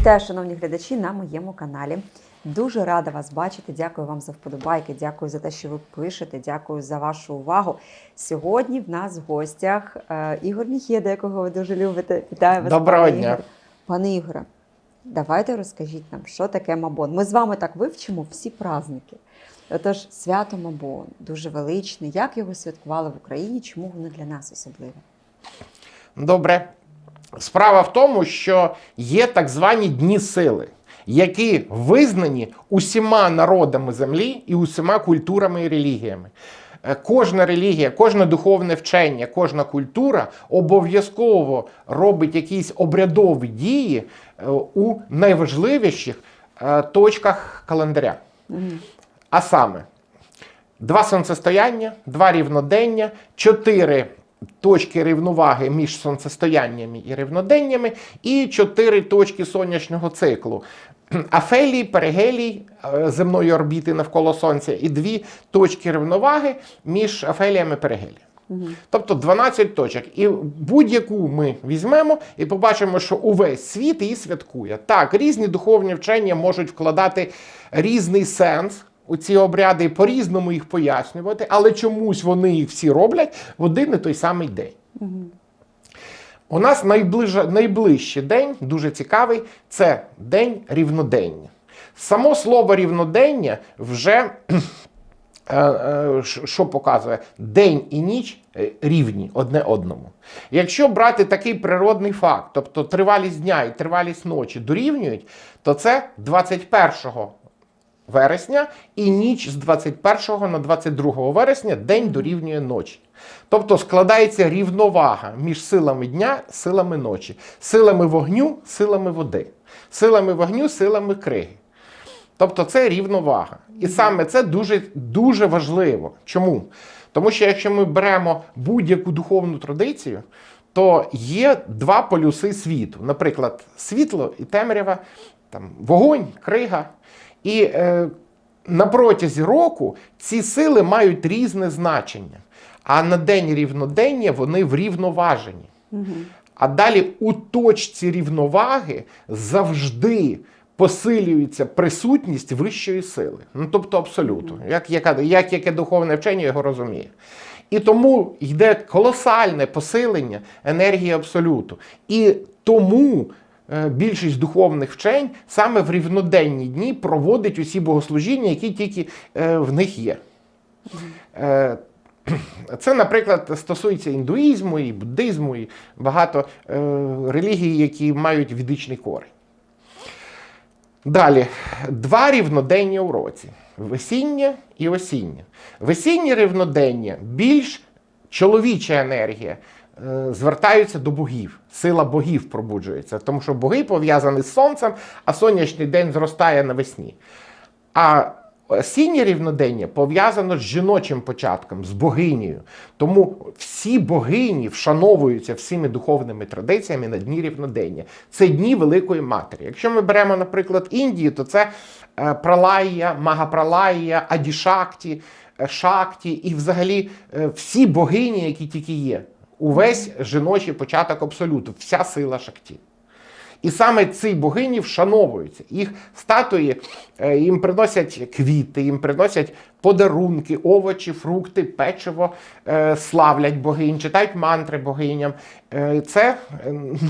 Вітаю, шановні глядачі, на моєму каналі. Дуже рада вас бачити. Дякую вам за вподобайки. Дякую за те, що ви пишете. Дякую за вашу увагу. Сьогодні в нас в гостях е, Ігор Міхєда, якого ви дуже любите. Вітаю вас. Доброго пане дня. Ігоре. Пане Ігоре, давайте розкажіть нам, що таке Мабон. Ми з вами так вивчимо всі праздники. Отож, свято Мабон дуже величне. Як його святкували в Україні? Чому воно для нас особливе? Добре. Справа в тому, що є так звані дні сили, які визнані усіма народами землі і усіма культурами і релігіями. Е, Кожна релігія, кожне духовне вчення, кожна культура обов'язково робить якісь обрядові дії е, у найважливіших е, точках календаря. А саме, два сонцестояння, два рівнодення, чотири точки рівноваги між сонцестояннями і рівноденнями, і чотири точки сонячного циклу. Афелій, перигелій е, земної орбіти навколо Сонця, і дві точки рівноваги між афеліями і перигелієм. Тобто 12 точок. І будь-яку ми візьмемо і побачимо, що увесь світ її святкує. Так, різні духовні вчення можуть вкладати різний сенс у ці обряди по-різному їх пояснювати, але чомусь вони їх всі роблять в один і той самий день. У нас найближа, найближчий день, дуже цікавий, це день рівнодення. Само слово рівнодення вже е, е, що показує? День і ніч е, рівні одне одному. Якщо брати такий природний факт, тобто тривалість дня і тривалість ночі дорівнюють, то це 21 вересня і ніч з 21 на 22 вересня день дорівнює ночі. Тобто складається рівновага між силами дня, силами ночі, силами вогню, силами води, силами вогню, силами криги. Тобто це рівновага. І саме це дуже, дуже важливо. Чому? Тому що якщо ми беремо будь-яку духовну традицію, то є два полюси світу. Наприклад, світло і темрява, там, вогонь, крига. І е, на протязі року ці сили мають різне значення. А на день рівнодення вони врівноважені. А далі у точці рівноваги завжди посилюється присутність вищої сили. Ну тобто абсолютно, як, яка, як яке духовне вчення його розуміє. І тому йде колосальне посилення енергії абсолюту. І тому більшість духовних вчень саме в рівноденні дні проводить усі богослужіння, які тільки е, в них є. Е, це, наприклад, стосується індуїзму і буддизму, і багато е, релігій, які мають відичний корень. Далі, два рівнодення у році: весіння і осіння. Весіннє рівнодення більш чоловіча енергія. Е, Звертаються до богів, сила богів пробуджується, тому що боги пов'язані з сонцем, а сонячний день зростає навесні. А осіннє рівнодення пов'язано з жіночим початком, з богинею. Тому всі богині вшановуються всіми духовними традиціями на дні рівнодення. Це дні Великої Матері. Якщо ми беремо, наприклад, Індію, то це е, Пралая, Магапралая, Адішакті, Шакті і взагалі е, всі богині, які тільки є. Увесь жіночий початок абсолюту, вся сила Шакті. І саме ці богині вшановуються. Їх статуї е, їм приносять квіти, їм приносять подарунки, овочі, фрукти, печиво, е, славлять богинь, читають мантри богиням. Е, Це,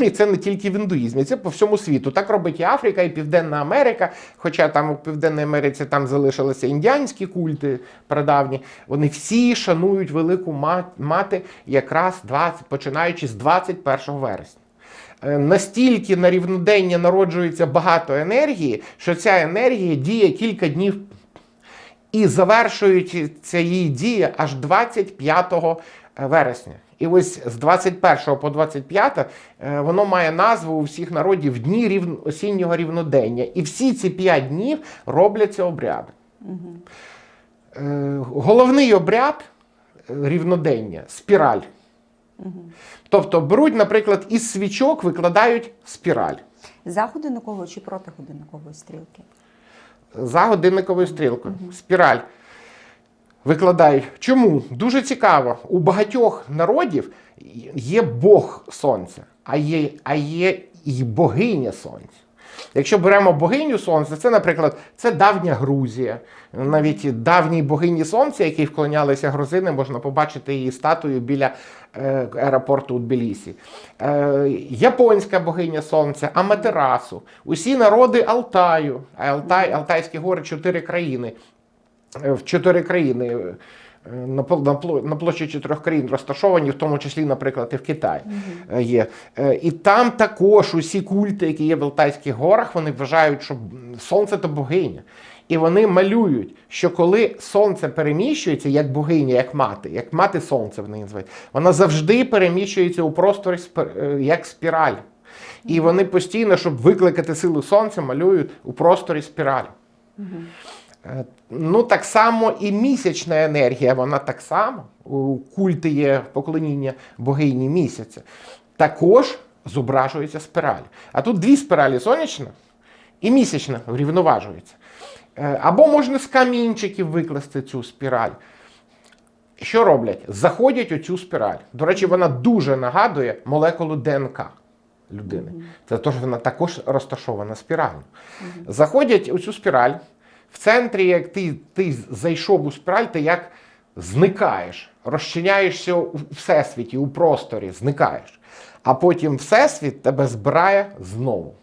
ну, це не тільки в індуїзмі, це по всьому світу. Так робить і Африка, і Південна Америка. Хоча там у Південній Америці там залишилися індіанські культи прадавні. Вони всі шанують велику мати якраз 20, починаючи з 21 вересня. Е, Настільки на рівнодення народжується багато енергії, що ця енергія діє кілька днів і завершується її дія аж 25 вересня. І ось з 21 по 25 е, воно має назву у всіх народів дні рівн... осіннього рівнодення. І всі ці 5 днів робляться обряди. Е, Головний обряд е, рівнодення спіраль. Тобто беруть, наприклад, із свічок викладають спіраль За годинниковою чи проти годинникової стрілки? за годинниковою стрілкою. Спіраль викладають. Чому? Дуже цікаво. У багатьох народів є Бог Сонця, а є, а є і богиня Сонця. Якщо беремо богиню сонця, це, наприклад, це давня Грузія. Навіть давній богині сонця, якій вклонялися грузини, можна побачити її статую біля е, аеропорту у Тбілісі. Е, японська богиня сонця, Аматерасу, усі народи Алтаю, Алтай, Алтайські гори чотири країни. Е, В чотири країни. На площі чотирьох країн розташовані, в тому числі, наприклад, і в Китаї е, є. Е, І там також усі культи, які є в Алтайських горах, вони вважають, що сонце то богиня. І вони малюють, що коли сонце переміщується, як богиня, як мати, як мати сонце в неї називають, вона завжди переміщується у просторі е, як спіраль. І вони постійно, щоб викликати силу сонця, малюють у просторі спіраль. Е, Ну, так само і місячна енергія, вона так само, у культи є поклоніння богині місяця, також зображується спіраль. А тут дві спіралі сонячна і місячна врівноважується. Е, Або можна з камінчиків викласти цю спіраль. Що роблять? Заходять у цю спіраль. До речі, вона дуже нагадує молекулу ДНК людини. Це тож вона також розташована спірально. Заходять у цю спіраль. В центрі, як ти, ти зайшов у спіраль, ти як зникаєш, розчиняєшся у всесвіті, у просторі, зникаєш. А потім всесвіт тебе збирає знову.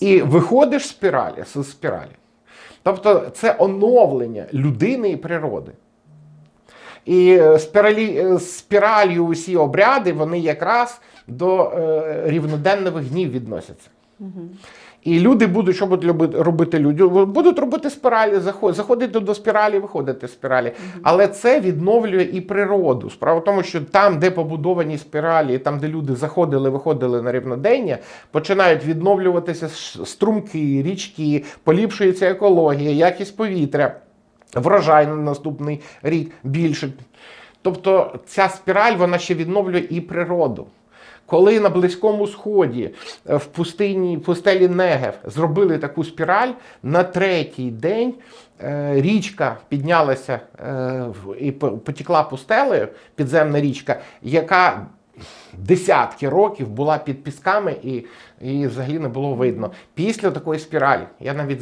І виходиш з спіралі, з спіралі. Тобто це оновлення людини і природи. І спіралі, спіралі усі обряди, вони якраз до е, рівноденних днів відносяться. І люди будуть, що будуть робити люди? Будуть робити спіралі, заход- заходити до спіралі, виходити з спіралі. Але це відновлює і природу. Справа в тому, що там, де побудовані спіралі, там, де люди заходили, виходили на рівнодення, починають відновлюватися струмки, річки, поліпшується екологія, якість повітря, врожай на наступний рік більше. Тобто ця спіраль вона ще відновлює і природу. Коли на Близькому Сході е, в пустині, пустелі Негев зробили таку спіраль, на третій день е, річка піднялася е, і потікла пустелею, підземна річка, яка десятки років була під пісками і, і взагалі не було видно. Після такої спіралі я навіть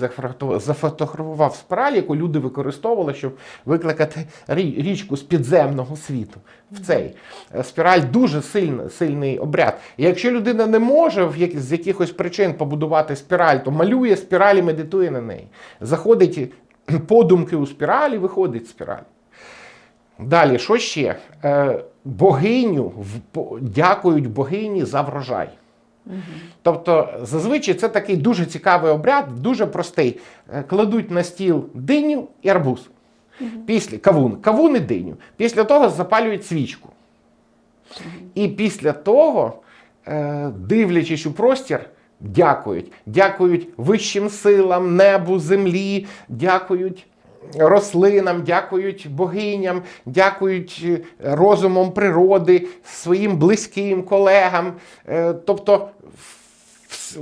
зафотографував спіраль, яку люди використовували, щоб викликати річку з підземного світу. В цей Е, спіраль дуже сильний, сильний обряд. І якщо людина не може з якихось причин побудувати спіраль, то малює спіраль і медитує на неї. Заходить подумки у спіралі, виходить з спіралі. Далі, що ще? Е, богиню дякують богині за врожай. Тобто, зазвичай це такий дуже цікавий обряд, дуже простий. Е, Кладуть на стіл диню і арбуз. Після кавун, кавун і диню. Після того запалюють свічку. І після того, е, дивлячись у простір, дякують. Дякують вищим силам, небу, землі, дякують рослинам, дякують богиням, дякують е, розумом природи, своїм близьким колегам. Е, Тобто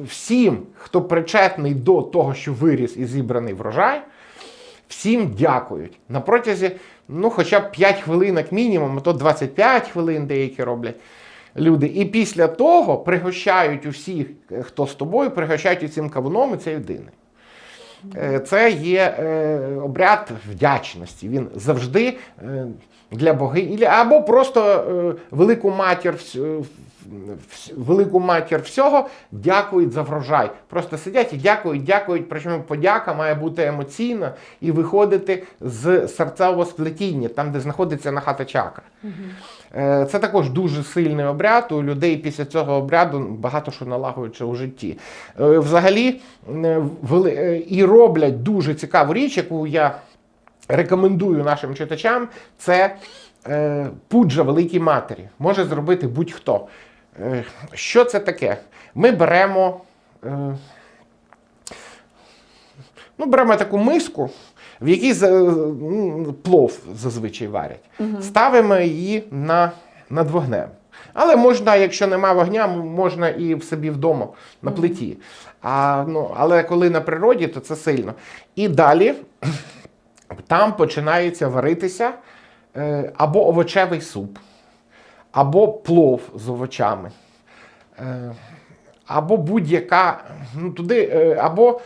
всім, хто причетний до того, що виріс і зібраний врожай, всім дякують. На протязі, ну, хоча б 5 хвилин, як мінімум, а то 25 хвилин деякі роблять люди. І після того пригощають усіх, е, хто з тобою, пригощають цим кавуном і цією диною. Е, Це є е, обряд вдячності. Він завжди е, для богині, або просто е, велику матір, вс- велику матір всього дякують за врожай. Просто сидять і дякують, дякують. Причому подяка має бути емоційна і виходити з серцевого сплетіння, там, де знаходиться нахата чакра. Е, Це також дуже сильний обряд. У людей після цього обряду багато що налагодиться у житті. Е, Взагалі е, вели- е, і роблять дуже цікаву річ, яку я рекомендую нашим читачам. Це е, пуджа Великій Матері. Може зробити будь-хто. Е, Що це таке? Ми беремо. е, Ну, беремо таку миску, в якій плов зазвичай варять. Ставимо її на, над вогнем. Але можна, якщо нема вогня, можна і в собі вдома на плиті. А, ну, але коли на природі, то це сильно. І далі там починається варитися е, або овочевий суп, або плов з овочами. Е, або будь-яка, ну туди, е, або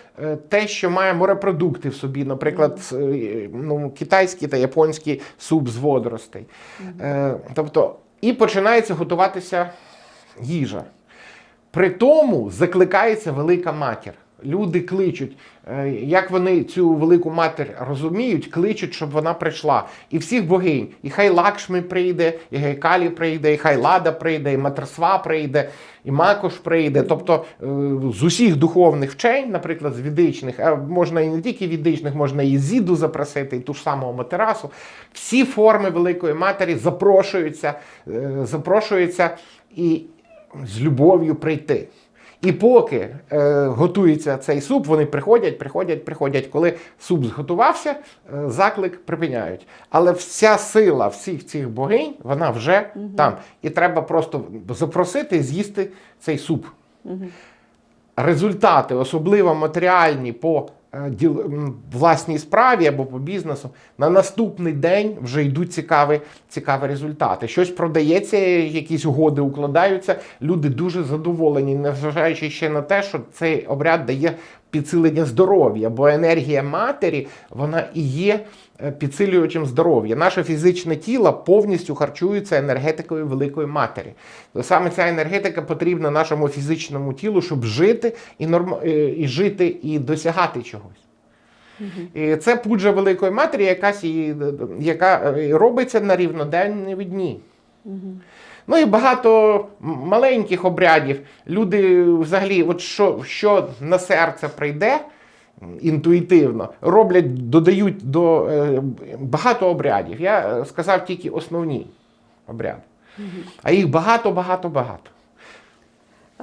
те, що має морепродукти в собі, наприклад, ну, китайський та японський суп з водоростей. Тобто, і починається готуватися їжа. При тому закликається велика матір. Люди кличуть, е, як вони цю велику матір розуміють, кличуть, щоб вона прийшла. І всіх богинь. І хай Лакшми прийде, і Гайкалі прийде, і хай Лада прийде, і Матрасва прийде, і Макош прийде. Тобто е, з усіх духовних вчень, наприклад, з відичних, а можна і не тільки відичних, можна і Зіду запросити, і ту ж самого Матерасу. Всі форми Великої Матері запрошуються, е, запрошуються і з любов'ю прийти. І поки е, готується цей суп, вони приходять, приходять, приходять. Коли суп зготувався, е, заклик припиняють. Але вся сила всіх цих богинь, вона вже там. І треба просто запросити з'їсти цей суп. Результати, особливо матеріальні по власній справі або по бізнесу, на наступний день вже йдуть цікаві, цікаві результати. Щось продається, якісь угоди укладаються. Люди дуже задоволені, незважаючи ще на те, що цей обряд дає підсилення здоров'я, бо енергія матері вона і є е, підсилювачем здоров'я. Наше фізичне тіло повністю харчується енергетикою великої матері. То саме ця енергетика потрібна нашому фізичному тілу, щоб жити і норм... е, і жити і досягати чогось. І це пуджа великої матері, якась яка е, робиться на рівноденні дні. Ну і багато маленьких обрядів. Люди взагалі, от що, що на серце прийде інтуїтивно, роблять, додають до е, багато обрядів. Я е, сказав тільки основні обряди. А їх багато, багато, багато.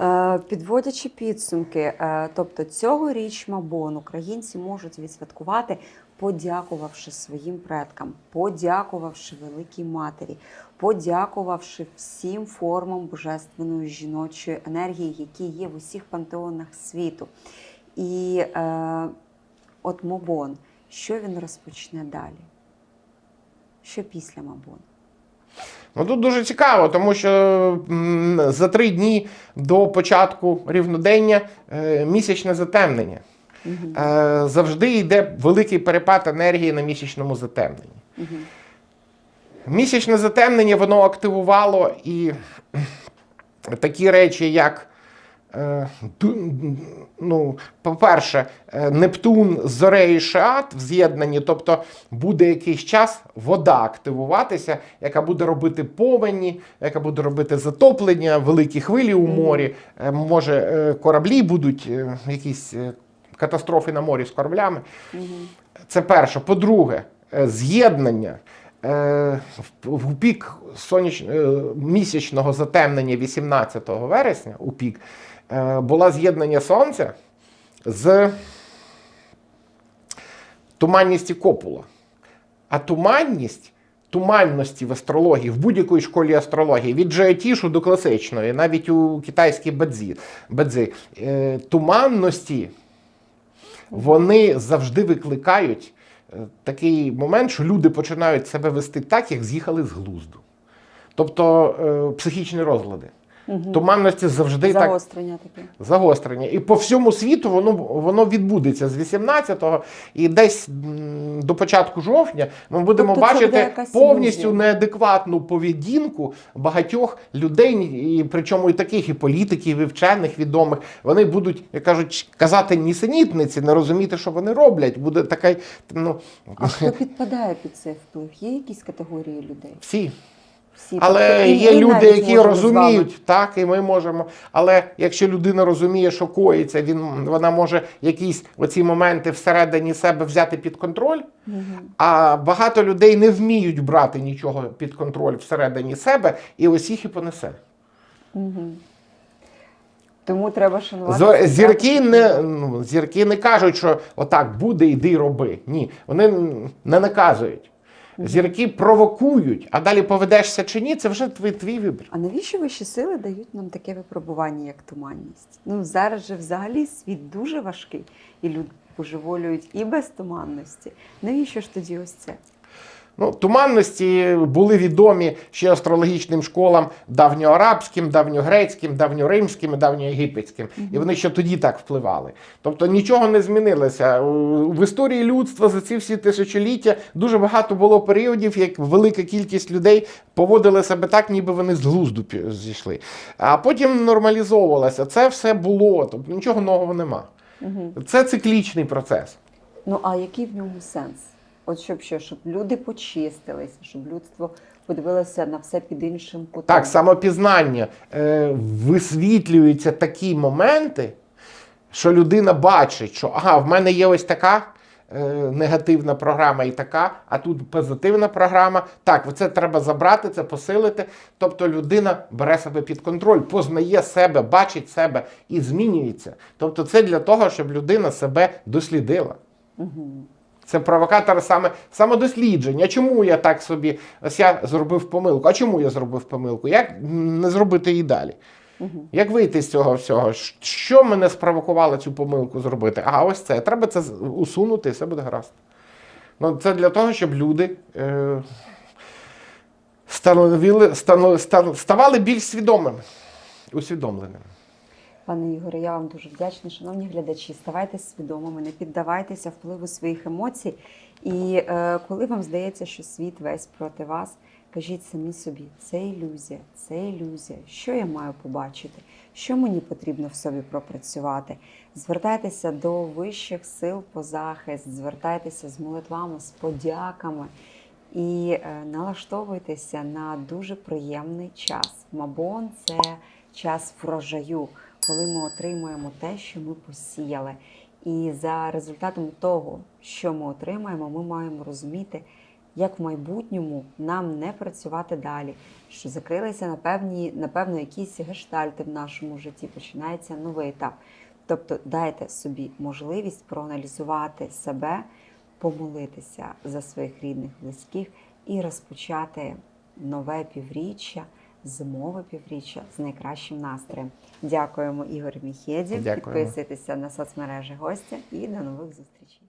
Е, Підводячи підсумки, е, тобто цьогоріч Мабон українці можуть відсвяткувати, подякувавши своїм предкам, подякувавши великій матері, подякувавши всім формам божественної жіночої енергії, які є в усіх пантеонах світу. І е, от Мабон, що він розпочне далі? Що після Мабон? Ну тут дуже цікаво, тому що за три дні до початку рівнодення е, місячне затемнення. Е, завжди йде великий перепад енергії на місячному затемненні. Місячне затемнення воно активувало і такі речі, як. е, Ну, по-перше, е, Нептун з Зорею Шеат в з'єднанні, тобто буде якийсь час вода активуватися, яка буде робити повені, яка буде робити затоплення, великі хвилі у морі. Може, кораблі будуть якісь катастрофи на морі з кораблями. Це перше. По-друге, е, з'єднання е, в- в пік соняч... е, місячного затемнення 18 вересня у пік е, була з'єднання сонця з туманністі Копула. А туманність туманності в астрології, в будь-якій школі астрології, від джеотішу до класичної, навіть у китайській бадзі, бадзи, туманності вони завжди викликають е, такий момент, що люди починають себе вести так, як з'їхали з глузду. Тобто е, психічні розлади. Туманності завжди так Загострення таке. загострення. І по всьому світу воно, воно відбудеться з 18-го і десь до початку жовтня ми будемо Тобто бачити повністю ілюзія. неадекватну поведінку багатьох людей, і причому і таких, і політиків, і вчених відомих. Вони будуть, як кажуть, казати нісенітниці, не розуміти, що вони роблять. Буде така, ну, А хто підпадає під цей вплив? Є якісь категорії людей? всі. Всі. Але Тобто є люди, які розуміють, так, і ми можемо. Але якщо людина розуміє, що коїться, він, вона може якісь оці моменти всередині себе взяти під контроль. А багато людей не вміють брати нічого під контроль всередині себе, і ось їх і понесе. Тому треба шанувати. Зірки не, ну, зірки не кажуть, що отак буде, іди роби. Ні, вони не наказують. Зірки провокують, а далі поведешся чи ні, це вже твій, твій вибір. А навіщо вищі сили дають нам таке випробування, як туманність? Ну зараз же взагалі світ дуже важкий, і люди божеволюють і без туманності. Навіщо ж тоді ось це? Ну, туманності були відомі ще астрологічним школам давньоарабським, давньогрецьким, давньоримським, і давньоєгипетським. І вони ще тоді так впливали. Тобто нічого не змінилося. В історії людства за ці всі тисячоліття дуже багато було періодів, як велика кількість людей поводили себе так, ніби вони з глузду зійшли. А потім нормалізовувалося. Це все було, тобто нічого нового нема. Це циклічний процес. Ну а який в ньому сенс? От щоб що, щоб люди почистилися, щоб людство подивилося на все під іншим кутом. Так, самопізнання е, висвітлюються такі моменти, що людина бачить, що ага, в мене є ось така е, негативна програма і така, а тут позитивна програма. Так, це треба забрати, це посилити. Тобто людина бере себе під контроль, познає себе, бачить себе і змінюється. Тобто, це для того, щоб людина себе дослідила. Це провокатор саме самодослідження. Чому я так собі? Ось я зробив помилку. А чому я зробив помилку? Як не зробити її далі? Як вийти з цього всього? Що мене спровокувало цю помилку зробити? А ось це. Треба це усунути, і все буде гаразд. Ну, це для того, щоб люди е, становили, стану- ста- ставали більш свідомими, усвідомленими. Пане Ігоре, я вам дуже вдячна. Шановні глядачі, ставайте свідомими, не піддавайтеся впливу своїх емоцій. І е, коли вам здається, що світ весь проти вас, кажіть самі собі, це ілюзія, це ілюзія. Що я маю побачити? Що мені потрібно в собі пропрацювати? Звертайтеся до вищих сил по захист, звертайтеся з молитвами, з подяками і е, налаштовуйтеся на дуже приємний час. Мабон це час врожаю, коли ми отримуємо те, що ми посіяли. І за результатом того, що ми отримаємо, ми маємо розуміти, як в майбутньому нам не працювати далі, що закрилися на певні, напевно, якісь гештальти в нашому житті, починається новий етап. Тобто дайте собі можливість проаналізувати себе, помолитися за своїх рідних, близьких і розпочати нове півріччя, зимове півріччя з найкращим настроєм. Дякуємо, Ігор Міхєдів. Дякуємо. Підписуйтеся на соцмережі гостя і до нових зустрічей.